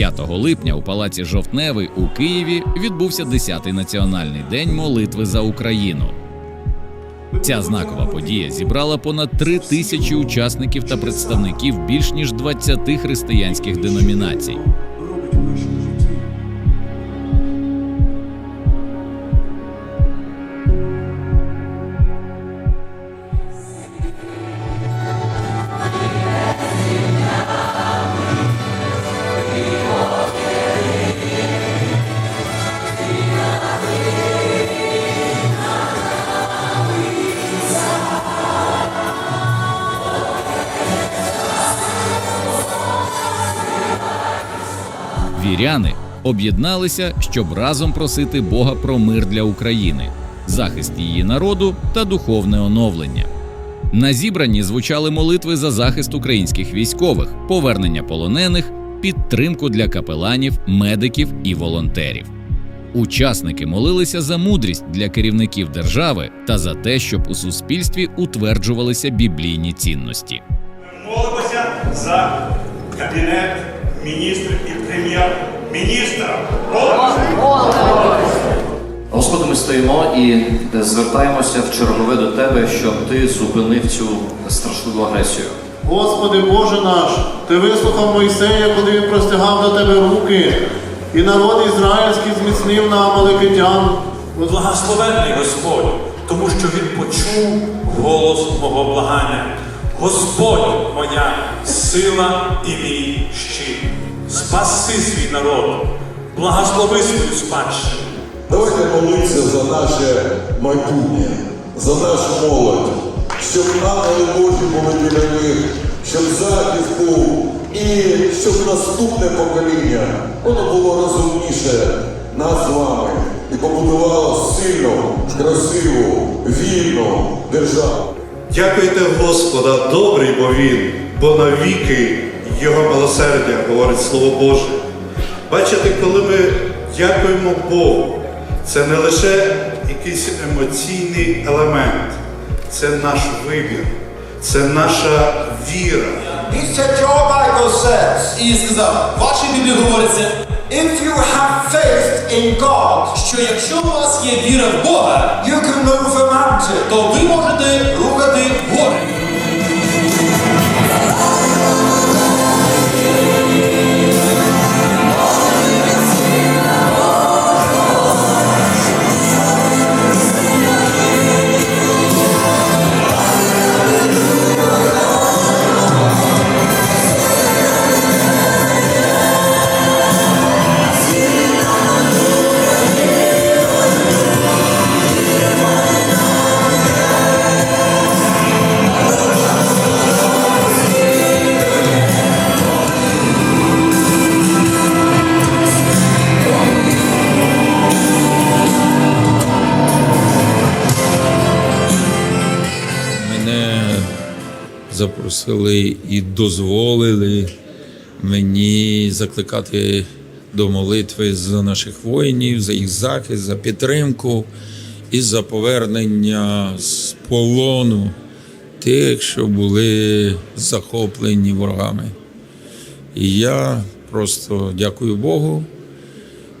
5 липня у палаці Жовтневий у Києві відбувся 10-й національний день молитви за Україну. Ця знакова подія зібрала понад три тисячі учасників та представників більш ніж 20 християнських деномінацій. Віряни об'єдналися, щоб разом просити Бога про мир для України, захист її народу та духовне оновлення. На зібранні звучали молитви за захист українських військових, повернення полонених, підтримку для капеланів, медиків і волонтерів. Учасники молилися за мудрість для керівників держави та за те, щоб у суспільстві утверджувалися біблійні цінності. Молимося за кабінет міністрів і прем'єр-міністра. Молимося. Господи, ми стоїмо і звертаємося в чергове до Тебе, щоб Ти зупинив цю страшливу агресію. Господи Боже наш, Ти вислухав Мойсея, коли він простягав до Тебе руки, і народ ізраїльський зміцнив на амаликитян. Благословенний Господь, тому що Він почув голос мого благання. Господь моя сила і мій щит. Спаси свій народ, благослови свою спадщину. Давайте молитися за наше майбутнє, за нашу молодь, щоб ангели Божі були біля них, щоб захист був і щоб наступне покоління воно було розумніше нас з вами і побудувало сильну, красиву, вільну державу. Дякуйте Господа, добрий бо він, бо навіки Його милосердя, говорить Слово Боже. Бачите, коли ми дякуємо Богу, це не лише якийсь емоційний елемент, це наш вибір, це наша віра. Your says, І сказав, вашій Біблії говориться, if you have faith in God, що якщо у вас є віра в Бога, you can move a mountain. то ви можете рухати гори. Запросили і дозволили мені закликати до молитви за наших воїнів, за їх захист, за підтримку і за повернення з полону тих, що були захоплені ворогами. І я просто дякую Богу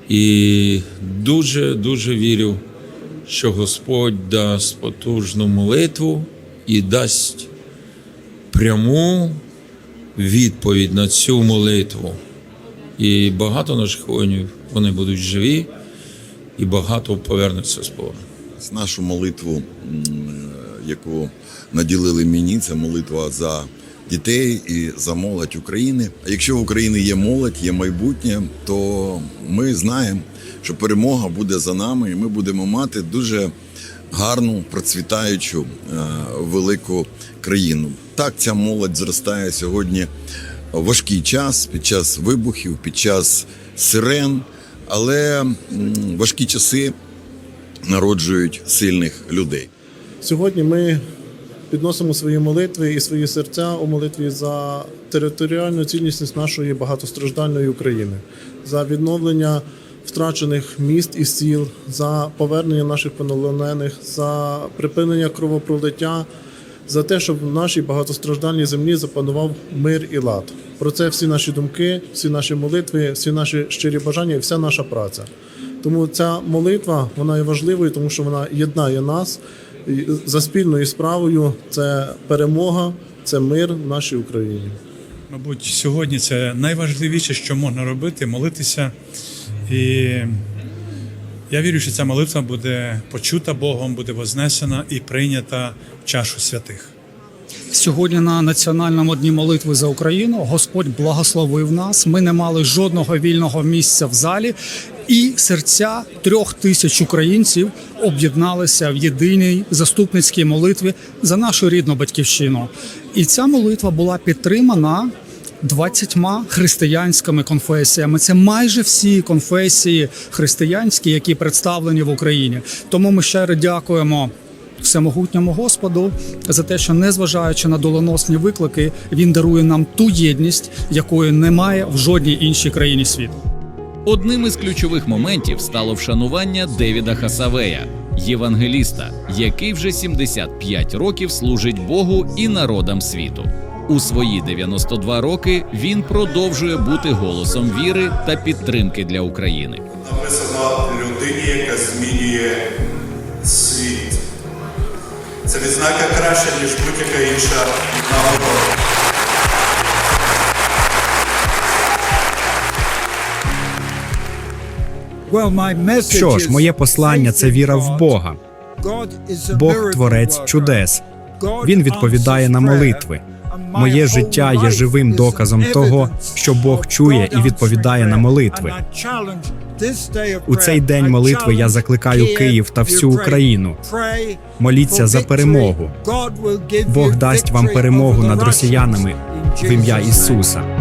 і дуже дуже вірю, що Господь дасть потужну молитву і дасть пряму відповідь на цю молитву. І багато наших воїнів вони будуть живі, і багато повернуться з полону. Нашу молитву, яку наділили мені, це молитва за дітей і за молодь України. Якщо в Україні є молодь, є майбутнє, то ми знаємо, що перемога буде за нами, і ми будемо мати дуже гарну, процвітаючу е, велику країну. Так ця молодь зростає сьогодні в важкий час під час вибухів, під час сирен, але важкі часи народжують сильних людей. Сьогодні ми підносимо свої молитви і свої серця у молитві за територіальну цілісність нашої багатостраждальної України, за відновлення втрачених міст і сіл, за повернення наших полонених, за припинення кровопролиття, за те, щоб в нашій багатостраждальній землі запанував мир і лад. Про це всі наші думки, всі наші молитви, всі наші щирі бажання і вся наша праця. Тому ця молитва вона є важливою, тому що вона єднає нас за спільною справою. Це перемога, це мир в нашій Україні. Мабуть, сьогодні це найважливіше, що можна робити, молитися. І я вірю, що ця молитва буде почута Богом, буде вознесена і прийнята в чашу святих. Сьогодні на національному дні молитви за Україну Господь благословив нас. Ми не мали жодного вільного місця в залі, і серця трьох тисяч українців об'єдналися в єдиній заступницькій молитві за нашу рідну батьківщину. І ця молитва була підтримана. 20 християнськими конфесіями. Це майже всі конфесії християнські, які представлені в Україні. Тому ми щиро дякуємо всемогутньому Господу за те, що незважаючи на доленосні виклики, він дарує нам ту єдність, якої немає в жодній іншій країні світу. Одним із ключових моментів стало вшанування Девіда Хасавея, євангеліста, який вже 75 років служить Богу і народам світу. У свої 92 роки він продовжує бути голосом віри та підтримки для України. Написано людині, яка змінює світ. Це відзнака краща, ніж будь-яка інша нагорода. Що ж, моє послання це віра в Бога. Бог творець чудес. Він відповідає на молитви. Моє життя є живим доказом того, що Бог чує і відповідає на молитви. У цей день молитви я закликаю Київ та всю Україну. Моліться за перемогу. Бог дасть вам перемогу над росіянами в ім'я Ісуса.